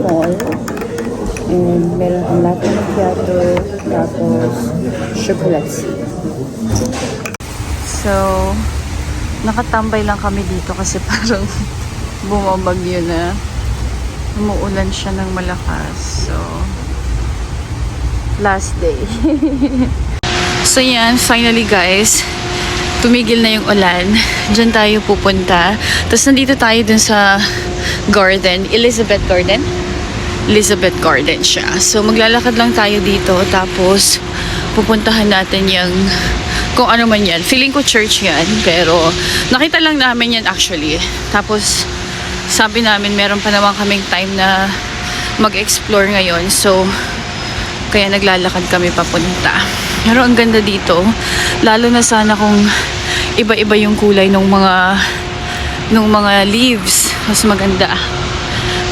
mall. And meron ang latte macchiato, tapos chocolate. So, nakatambay lang kami dito kasi parang bumabagyo na. Umuulan siya ng malakas. So, last day. so yan, finally guys, tumigil na yung ulan. Diyan tayo pupunta. Tapos nandito tayo dun sa garden, Elizabeth Garden. Elizabeth Garden siya. So maglalakad lang tayo dito tapos pupuntahan natin yung kung ano man yan. Feeling ko church yan pero nakita lang namin yan actually. Tapos sabi namin meron pa naman kaming time na mag-explore ngayon. So kaya naglalakad kami papunta. Pero ang ganda dito, lalo na sana kung iba-iba yung kulay ng mga ng mga leaves. Mas maganda.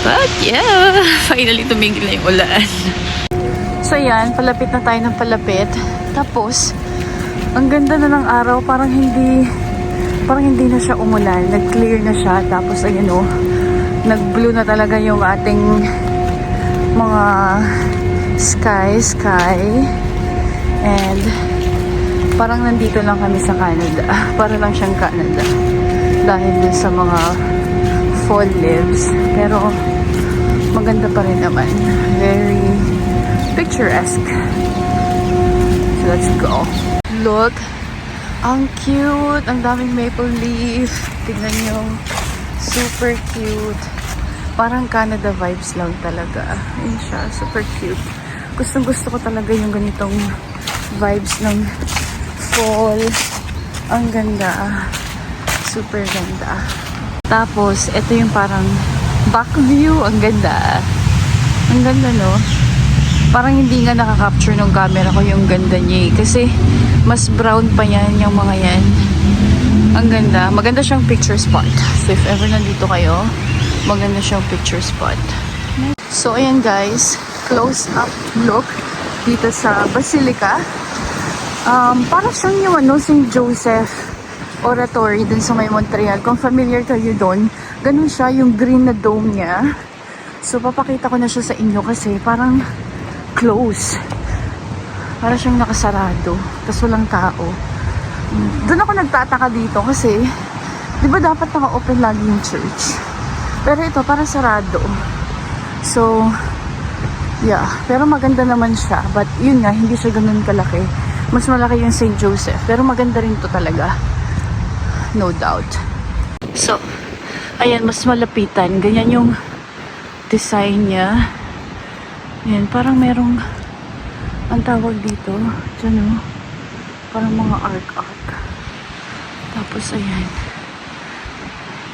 But yeah, finally tumigil na yung ulan. So yan, palapit na tayo ng palapit. Tapos, ang ganda na ng araw, parang hindi parang hindi na siya umulan. Nag-clear na siya. Tapos ayun oh, nag-blue na talaga yung ating mga sky, sky. And parang nandito lang kami sa Canada. Para lang siyang Canada. Dahil sa mga fall leaves. Pero maganda pa rin naman. Very picturesque. So let's go. Look. Ang cute. Ang daming maple leaf. Tignan nyo. Super cute. Parang Canada vibes lang talaga. Ayun siya. Super cute. Gustong gusto ko talaga yung ganitong vibes ng fall. Ang ganda. Super ganda. Tapos, ito yung parang back view. Ang ganda. Ang ganda, no? Parang hindi nga nakaka-capture ng camera ko yung ganda niya eh. Kasi, mas brown pa yan yung mga yan. Ang ganda. Maganda siyang picture spot. So, if ever nandito kayo, maganda siyang picture spot. So, ayan guys. Close up look dito sa Basilica. Um, para siyang yung ano, St. Joseph Oratory dun sa may Montreal. Kung familiar kayo doon, ganun siya, yung green na dome niya. So, papakita ko na siya sa inyo kasi parang close. Para siyang nakasarado. Tapos walang tao. Doon ako nagtataka dito kasi, di ba dapat naka-open lagi yung church? Pero ito, parang sarado. So, yeah. Pero maganda naman siya. But yun nga, hindi siya ganun kalaki. Mas malaki yung St. Joseph. Pero maganda rin to talaga. No doubt. So, ayan, mas malapitan. Ganyan yung design niya. Ayan, parang merong ang tawag dito. Diyan o. Parang mga arc-arc. Tapos, ayan.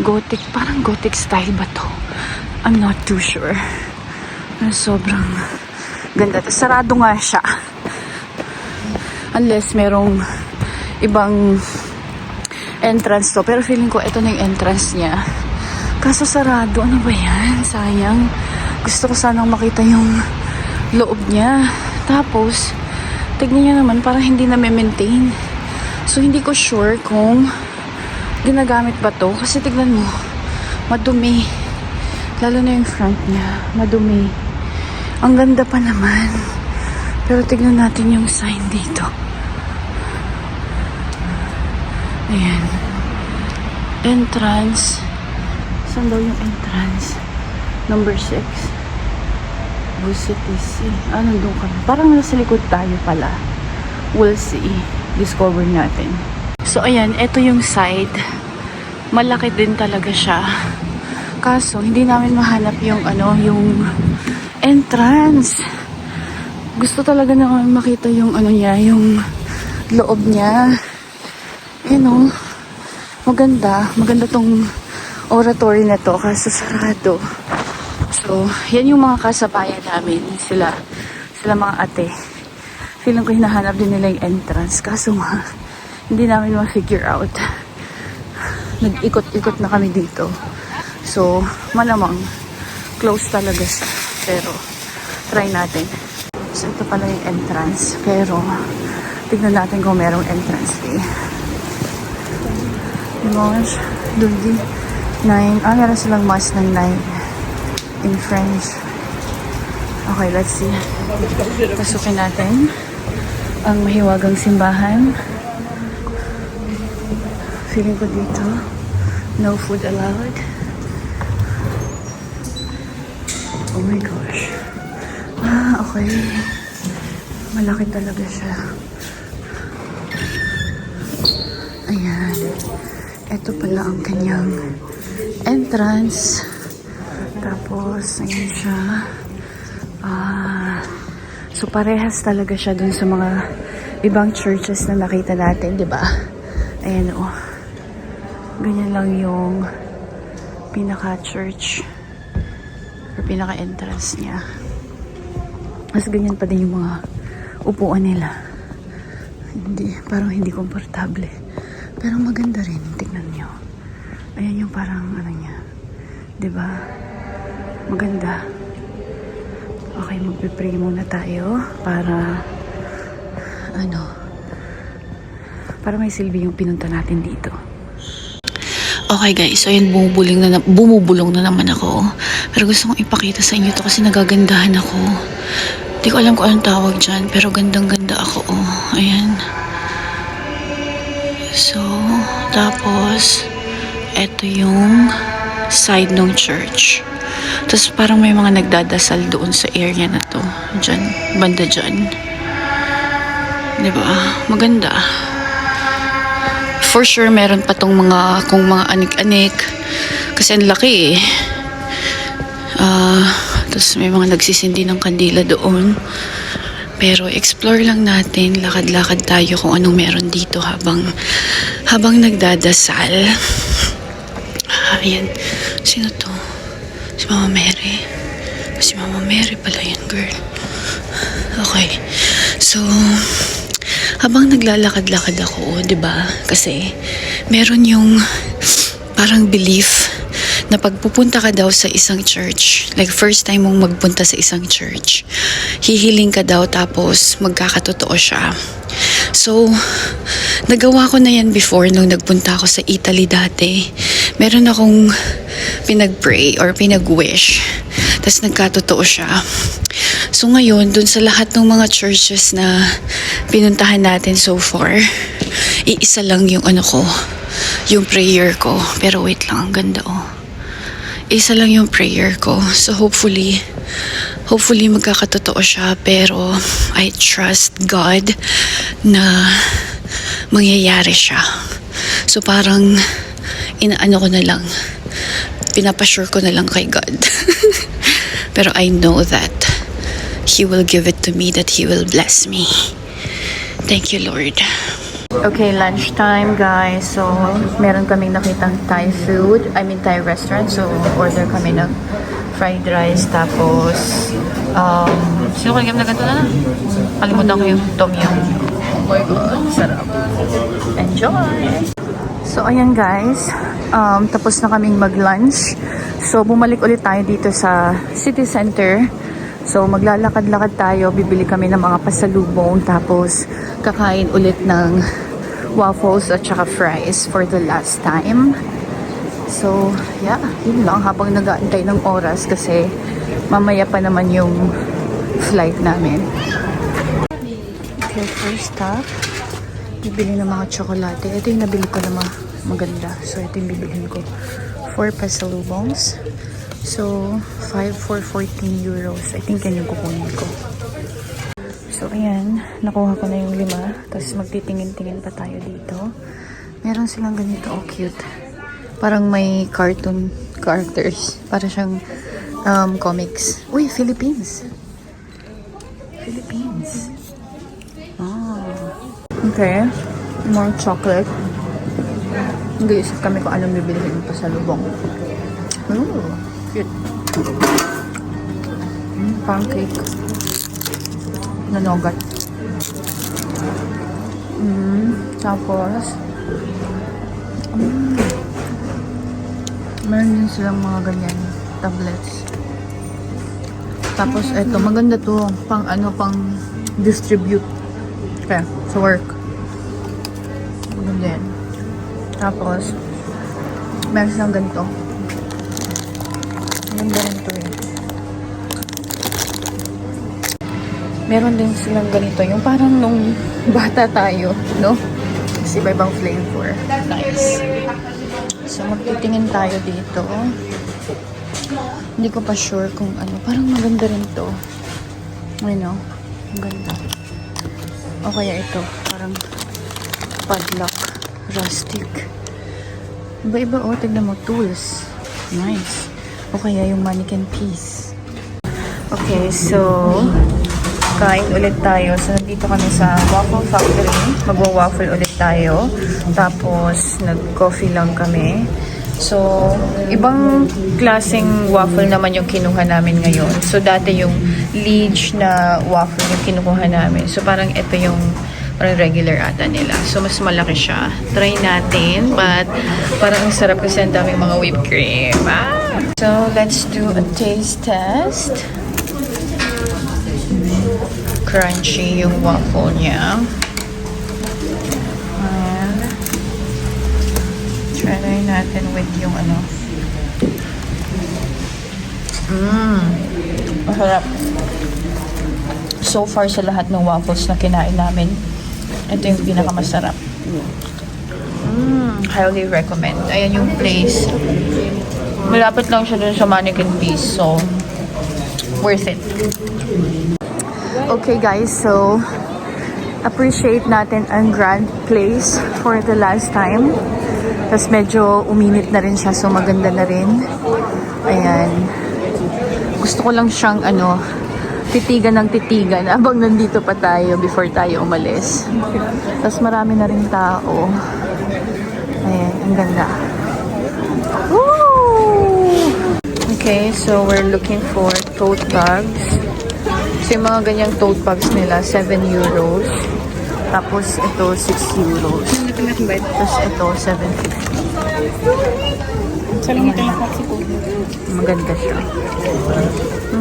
Gothic. Parang Gothic style ba to? I'm not too sure. Pero sobrang ganda. Tapos sarado nga siya. Unless merong ibang entrance to. Pero feeling ko ito na yung entrance niya. Kaso sarado. Ano ba yan? Sayang. Gusto ko sanang makita yung loob niya. Tapos, tignan niya naman parang hindi na maintain. So, hindi ko sure kung ginagamit ba to. Kasi tignan mo, madumi. Lalo na yung front niya. Madumi. Ang ganda pa naman. Pero tignan natin yung sign dito. Ayan. Entrance. Saan daw yung entrance? Number 6. Busit Sea. Ah, nandun kami. Parang nasa likod tayo pala. We'll see. Discover natin. So, ayan. Ito yung side. Malaki din talaga siya. Kaso, hindi namin mahanap yung ano, yung entrance. Gusto talaga namin makita yung ano niya, yung loob niya. You know, maganda. Maganda tong oratory na to kaso sarado. So, yan yung mga kasabayan namin. Sila, sila mga ate. Feeling ko hinahanap din nila yung entrance. Kaso nga, hindi namin ma-figure out. Nag-ikot-ikot na kami dito. So, malamang, close talaga siya. Pero, try natin. So, ito pala yung entrance. Pero, tignan natin kung merong entrance fee. Dimanche, Lundi, 9. Ah, meron silang mas ng 9. in French. Okay, let's see. Pasukin natin ang mahiwagang simbahan. Feeling ko dito, no food allowed. Oh my gosh. Ah, okay. Malaki talaga siya. Ayan. Ito pala ang kanyang entrance. Tapos, ayan siya. Ah, so parehas talaga siya dun sa mga ibang churches na nakita natin, di ba? Ayan o. Ganyan lang yung pinaka-church or pinaka-entrance niya. Mas ganyan pa din yung mga upuan nila. Hindi, parang hindi komportable. Pero maganda rin, tignan nyo. Ayan yung parang ano niya. ba? Maganda. Okay, magpe-pray muna tayo para ano para may silbi yung pinunta natin dito. Okay guys, so yun bumubulong na, bumubulong na naman ako. Pero gusto kong ipakita sa inyo to kasi nagagandahan ako. Hindi ko alam kung anong tawag dyan, pero gandang-ganda ako. Oh. Ayan. Tapos, eto yung side ng church. Tapos parang may mga nagdadasal doon sa area na to. Diyan, banda dyan. Ba? Maganda. For sure, meron pa tong mga, kung mga anik-anik. Kasi ang laki eh. Ah, tapos may mga nagsisindi ng kandila doon. Pero explore lang natin, lakad-lakad tayo kung anong meron dito habang habang nagdadasal. Ah, ayan. Sino to? Si Mama Mary. Si Mama Mary pala yan, girl. Okay. So, habang naglalakad-lakad ako, 'di ba? Kasi meron yung parang belief na pagpupunta ka daw sa isang church, like first time mong magpunta sa isang church, hihiling ka daw tapos magkakatotoo siya. So, nagawa ko na yan before nung nagpunta ako sa Italy dati. Meron akong pinag-pray or pinag-wish. Tapos nagkatotoo siya. So ngayon, dun sa lahat ng mga churches na pinuntahan natin so far, iisa lang yung ano ko, yung prayer ko. Pero wait lang, ang ganda oh. Isa lang yung prayer ko. So hopefully, hopefully magkakatotoo siya. Pero I trust God na mangyayari siya. So parang inaano ko na lang, pinapasure ko na lang kay God. Pero I know that He will give it to me, that He will bless me. Thank you, Lord. Okay, lunchtime guys. So, meron kaming nakitang Thai food. I mean, Thai restaurant. So, order kami ng fried rice. Tapos, um, sino ko na ganito na? Kalimutan ko yung tom yum. My God, sarap. Enjoy! So, ayan guys. Um, tapos na kaming mag-lunch. So, bumalik ulit tayo dito sa city center. So, maglalakad-lakad tayo. Bibili kami ng mga pasalubong. Tapos, kakain ulit ng waffles at saka fries for the last time. So, yeah. Yun lang. Habang nag-aantay ng oras kasi mamaya pa naman yung flight namin. First stop. Bibili ng mga tsokolate. Ito yung nabili ko na maganda. So, ito yung bibilhin ko. 4 pasalubongs. So, 5 for 14 euros. I think yan yung kukunin ko. So, ayan. Nakuha ko na yung lima. Tapos magtitingin-tingin pa tayo dito. Meron silang ganito. Oh, cute. Parang may cartoon characters. Para siyang um, comics. Uy, Philippines. Philippines. Okay. More chocolate. Nag-iisip kami kung anong bibilihin pa sa lubong. Ooh, cute. Mm, pancake. Na nougat. Mm, tapos, mm, meron din silang mga ganyan, tablets. Tapos, eto, maganda to. Pang ano, pang distribute. Kaya, sa work din. Tapos, meron silang ganito. Ganda rin to eh. Meron din silang ganito. Yung parang nung bata tayo, no? Kasi iba-ibang flavor. Nice. So, magtitingin tayo dito. Hindi ko pa sure kung ano. Parang maganda rin to. Ano? Ang ganda. O kaya ito. Parang padlock. Rustic. Iba-iba. O, tignan mo. Tools. Nice. O kaya yung mannequin piece. Okay, so kain ulit tayo. So, nandito kami sa Waffle Factory. Magwa-waffle ulit tayo. Tapos, nag-coffee lang kami. So, ibang klaseng waffle naman yung kinuha namin ngayon. So, dati yung Liege na waffle yung kinukuha namin. So, parang ito yung parang regular ata nila. So, mas malaki siya. Try natin. But, parang ang sarap kasi ang daming mga whipped cream. Ah! So, let's do a taste test. Crunchy yung waffle niya. And, try natin with yung ano. Mmm. Masarap. So far sa lahat ng waffles na kinain namin, ito yung pinakamasarap. Mm, highly recommend. Ayan yung place. Malapit lang siya dun sa mannequin piece. So, worth it. Okay guys, so appreciate natin ang Grand Place for the last time. Tapos medyo uminit na rin siya, so maganda na rin. Ayan. Gusto ko lang siyang ano, titigan ng titigan habang nandito pa tayo before tayo umalis. Tapos marami na rin tao. Ayan, ang ganda. Woo! Okay, so we're looking for tote bags. So yung mga ganyang tote bags nila, 7 euros. Tapos ito, 6 euros. Tapos ito, 750. Maganda siya.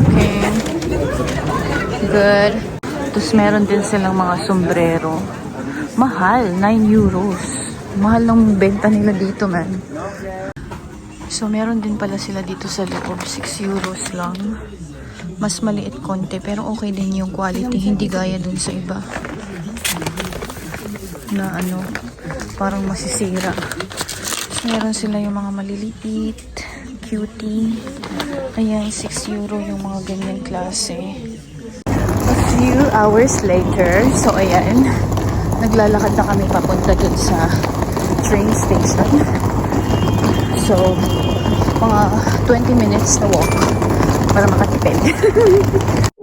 Okay. Good. Tapos meron din silang mga sombrero. Mahal, 9 euros. Mahal ng benta nila dito, man. So, meron din pala sila dito sa loob. 6 euros lang. Mas maliit konti, pero okay din yung quality. Hindi gaya dun sa iba. Na ano, parang masisira. So, meron sila yung mga maliliit, cutie. Ayan, 6 euro yung mga ganyan klase. A few hours later, so ayan, naglalakad na kami papunta dun sa train station. So, mga 20 minutes na walk para makatipid.